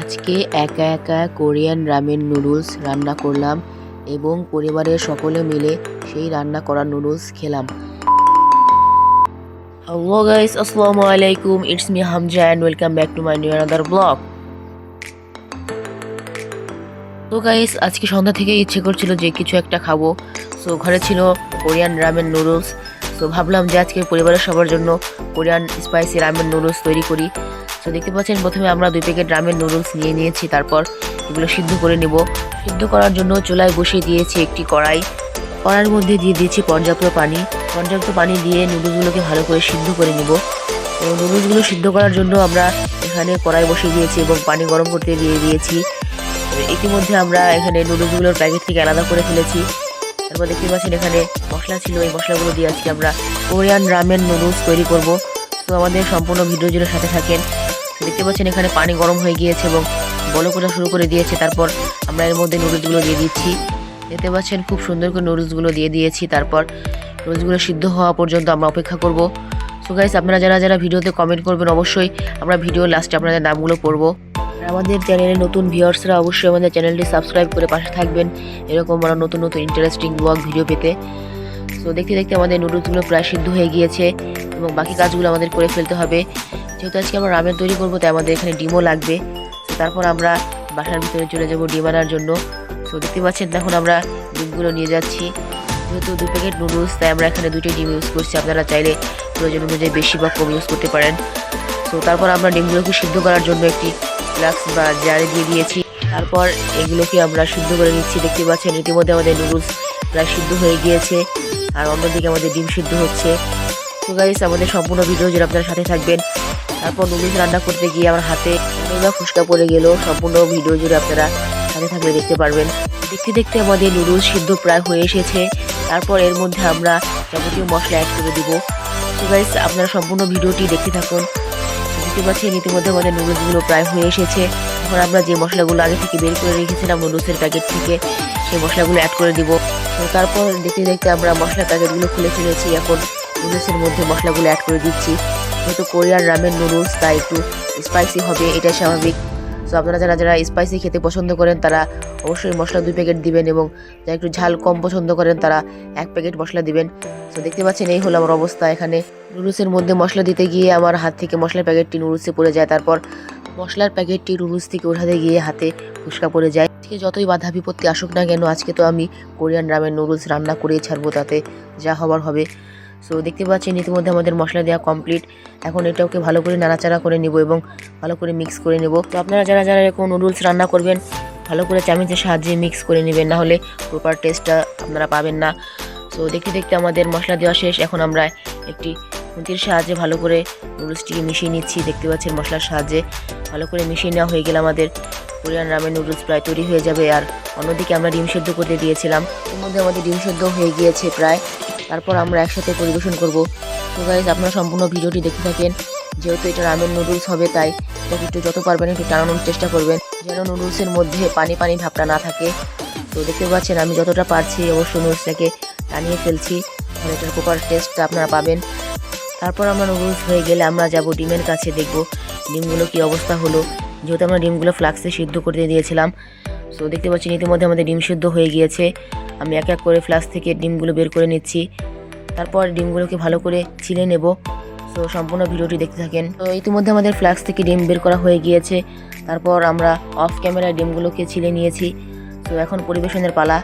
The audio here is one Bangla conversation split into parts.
আজকে একা একা কোরিয়ান রামেন নুডলস রান্না করলাম এবং পরিবারের সকলে মিলে সেই রান্না করা নুডলস খেলাম। হ্যালো গাইস আসসালামু আলাইকুম it's me Hamza and welcome back to my new another blog তো গাইস আজকে সন্ধ্যা থেকে ইচ্ছে করছিল যে কিছু একটা খাব। সো ঘরে ছিল কোরিয়ান রামেন নুডলস। তো ভাবলাম যে আজকে পরিবারের সবার জন্য কোরিয়ান স্পাইসি রামেন নুডলস তৈরি করি। তো দেখতে পাচ্ছেন, প্রথমে আমরা দুই প্যাকেট রামেন নুডলস নিয়ে নিয়েছি, তারপর এগুলো সিদ্ধ করে নেব। সিদ্ধ করার জন্য চুলায় বসিয়ে দিয়েছি একটি কড়াই। কড়াইয়ের মধ্যে দিয়ে দিয়েছি পর্যাপ্ত পানি। পর্যাপ্ত পানি দিয়ে নুডলসগুলোকে ভালো করে সিদ্ধ করে নেব। তো নুডলসগুলো সিদ্ধ করার জন্য আমরা এখানে কড়াই বসিয়ে দিয়েছি এবং পানি গরম করতে দিয়ে দিয়েছি। ইতিমধ্যে আমরা এখানে নুডলসগুলোর প্যাকেট থেকে আলাদা করে ফেলেছি। তারপর দেখতে পাচ্ছেন এখানে মশলা ছিল, এই মশলাগুলো দিয়ে আজকে আমরা কোরিয়ান রামেন নুডলস তৈরি করব। তো আমাদের সম্পূর্ণ ভিডিও জুড়ে সাথে থাকেন। দেখতে পাচ্ছেন এখানে পানি গরম হয়ে গিয়েছে এবং বলো করা শুরু করে দিয়েছে। তারপর আমরা এর মধ্যে নুডলসগুলো দিয়ে দিচ্ছি। দেখতে পাচ্ছেন খুব সুন্দর করে নুডলসগুলো দিয়ে দিয়েছি। তারপর নুডলসগুলো সিদ্ধ হওয়া পর্যন্ত আমরা অপেক্ষা করব। সো গাইস আপনারা যারা যারা ভিডিওতে কমেন্ট করবেন, অবশ্যই আমরা ভিডিও লাস্টে আপনাদের নামগুলো পড়ব। আমাদের চ্যানেলে নতুন ভিউয়ার্সরা অবশ্যই আমাদের চ্যানেলটি সাবস্ক্রাইব করে পাশে থাকবেন। এরকম আরও নতুন নতুন ইন্টারেস্টিং ব্লগ ভিডিও পেতে। সো দেখতে দেখতে আমাদের নুডলসগুলো প্রায় সিদ্ধ হয়ে গিয়েছে এবং বাকি কাজগুলো আমাদের করে ফেলতে হবে। যেহেতু আজকে আমরা রামেন তৈরি করব, তাই আমাদের এখানে ডিমও লাগবে। তারপর আমরা বাসার ভিতরে চলে যাব ডিম আনার জন্য। তো দেখতে পাচ্ছেন, এখন আমরা ডিমগুলো নিয়ে যাচ্ছি। যেহেতু দু প্যাকেট নুডলস, তাই আমরা এখানে দুটো ডিম ইউজ করছি। আপনারা চাইলে প্রয়োজন অনুযায়ী বেশি বা কম ইউজ করতে পারেন। তো তারপর আমরা ডিমগুলোকে সিদ্ধ করার জন্য একটি ফ্লাক্স বা জারে দিয়ে দিয়েছি। তারপর এগুলোকে আমরা সিদ্ধ করে নিচ্ছি। দেখতে পাচ্ছেন, ইতিমধ্যে আমাদের নুডলস প্রায় সিদ্ধ হয়ে গিয়েছে। আর অন্যদিকে আমাদের ডিম সিদ্ধ হচ্ছে। তো গাইস আমাদের সম্পূর্ণ ভিডিও যেটা আপনারা সাথে থাকবেন। তারপর নুডলস রান্না করতে গিয়ে আমার হাতে অনেকবার ফুসকা পড়ে গেল। সম্পূর্ণ ভিডিও জুড়ে আপনারা সাথে থাকলে দেখতে পারবেন। দেখতে দেখতে আমাদের নুডলস সিদ্ধ প্রায় হয়ে এসেছে। তারপর এর মধ্যে আমরা যাবতীয় মশলা অ্যাড করে দিব। গাইস আপনারা সম্পূর্ণ ভিডিওটি দেখতে থাকুন। দেখতে পাচ্ছেন, ইতিমধ্যে আমাদের নুডলসগুলো প্রায় হয়ে এসেছে। এখন আমরা যে মশলাগুলো আগে থেকে বের করে রেখেছিলাম নুডলসের প্যাকেট থেকে, সেই মশলাগুলো অ্যাড করে দিব। তারপর দেখতে দেখতে আমরা মশলার প্যাকেটগুলো খুলে ফেলেছি। এখন নুডলসের মধ্যে মশলাগুলো অ্যাড করে দিচ্ছি। যেহেতু কোরিয়ান রামেন নুডলস, তাই একটু স্পাইসি হবে, এটাই স্বাভাবিক। তো আপনারা যারা যারা স্পাইসি খেতে পছন্দ করেন, তারা অবশ্যই মশলা দুই প্যাকেট দিবেন এবং যারা একটু ঝাল কম পছন্দ করেন, তারা এক প্যাকেট মশলা দিবেন। তো দেখতে পাচ্ছেন, এই হলো আমার অবস্থা। এখানে নুডলসের মধ্যে মশলা দিতে গিয়ে আমার হাত থেকে মশলার প্যাকেটটি নুডলসে পড়ে যায়। তারপর মশলার প্যাকেটটি নুডলস থেকে উঠাতে গিয়ে হাতে ফুসকা পড়ে যায়। আজকে যতই বাধা বিপত্তি আসুক না কেন, আজকে তো আমি কোরিয়ান রামের নুডলস রান্না করেই ছাড়বো, তাতে যা হবার হবে। সো দেখতে পাচ্ছেন, ইতিমধ্যে আমাদের মশলা দেওয়া কমপ্লিট এখন এটাকে ভালো করে নাড়াচাড়া করে নেব এবং ভালো করে মিক্স করে নেব। তো আপনারা যারা যারা এরকম নুডলস রান্না করবেন, ভালো করে চামিচের সাহায্যে মিক্স করে নেবেন না হলে প্রপার টেস্টটা আপনারা পাবেন না। তো দেখতে দেখতে আমাদের মশলা দেওয়া শেষ। এখন আমরা একটি খুন্তির সাহায্যে ভালো করে নুডলসটিকে মিশিয়ে নিচ্ছি। দেখতে পাচ্ছেন, মশলার সাহায্যে ভালো করে মিশিয়ে নেওয়া হয়ে গেলে আমাদের কোরিয়ান রামের নুডলস প্রায় তৈরি হয়ে যাবে। আর অন্যদিকে আমরা ডিম সেদ্ধ করতে দিয়েছিলাম। এর মধ্যে আমাদের ডিম সেদ্ধ হয়ে গিয়েছে প্রায়। তারপর আমরা একসাথে পরিবেশন করব। তো গাইজ আপনারা সম্পূর্ণ ভিডিওটি দেখতে থাকেন। যেহেতু এটা রামের নুডলস হবে, তাই এটাকে একটু যত পারবেন একটু টানানোর চেষ্টা করবেন। যেন নুডলসের মধ্যে পানি পানি ভাবটা না থাকে। তো দেখতে পাচ্ছেন, আমি যতটা পারছি অবশ্যই নুডলসটাকে টানিয়ে ফেলছি। তাহলে এটার প্রপার টেস্টটা আপনারা পাবেন। তারপর আমরা নুডলস হয়ে গেলে আমরা যাব ডিমের কাছে দেখব ডিমগুলো কি অবস্থা হলো। যেহেতু আমরা ডিমগুলো ফ্লাক্সে সিদ্ধ করতে দিয়েছিলাম। সো দেখতে পাচ্ছেন, ইতিমধ্যে আমাদের ডিম সিদ্ধ হয়ে গিয়েছে। আমি এক এক করে ফ্লাক্স থেকে ডিমগুলো বের করে নিচ্ছি। তারপর ডিমগুলোকে ভালো করে ছিলে নেব। তো সম্পূর্ণ ভিডিওটি দেখতে থাকেন। তো ইতিমধ্যে আমাদের ফ্লাক্স থেকে ডিম বের করা হয়ে গিয়েছে। তারপর আমরা অফ ক্যামেরায় ডিমগুলোকে ছিলে নিয়েছি। তো এখন পরিবেশনের পালা।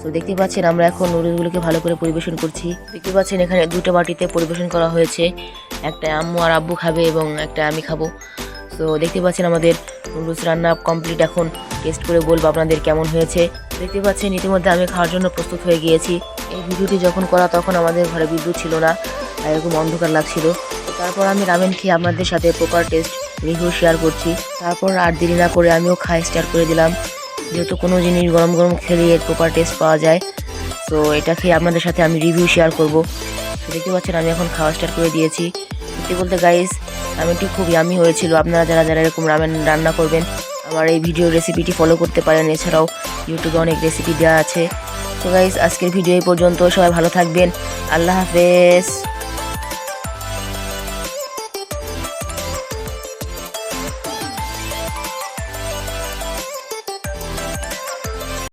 তো দেখতে পাচ্ছেন, আমরা এখন নুডলসগুলোকে ভালো করে পরিবেশন করছি। দেখতে পাচ্ছেন, এখানে দুটো বাটিতে পরিবেশন করা হয়েছে। একটা আম্মু আর আব্বু খাবে এবং একটা আমি খাব। তো দেখতে পাচ্ছেন, আমাদের নুডলস রান্না কমপ্লিট এখন টেস্ট করে বলব আপনাদের কেমন হয়েছে। দেখতে পাচ্ছেন, ইতিমধ্যে আমি খাওয়ার জন্য প্রস্তুত হয়ে গিয়েছি। এই ভিডিওটি যখন করা, তখন আমাদের ঘরে বিদ্যুৎ ছিল না এরকম অন্ধকার লাগছিল। তারপর আমি রামেন খেয়ে আপনাদের সাথে প্রপার টেস্ট রিভিউ শেয়ার করছি। তারপর আর দেরি না করে আমিও খাই স্টার্ট করে দিলাম। যেহেতু কোনো জিনিস গরম গরম খেলে এর প্রপার টেস্ট পাওয়া যায়, তো এটা খেয়ে আপনাদের সাথে আমি রিভিউ শেয়ার করব। দেখতে পাচ্ছেন, আমি এখন খাওয়া স্টার্ট করে দিয়েছি। সত্যি বলতে গাইস রামেনটি খুব ইয়ামি হয়েছিল। আপনারা যারা যারা এরকম রামেন রান্না করবেন আমার এই ভিডিও রেসিপিটি ফলো করতে পারেন। এছাড়াও ইউটিউবে অনেক রেসিপি দেওয়া আছে। তো গাইজ আজকের ভিডিও এই পর্যন্ত। সবাই ভালো থাকবেন। আল্লাহ হাফেজ।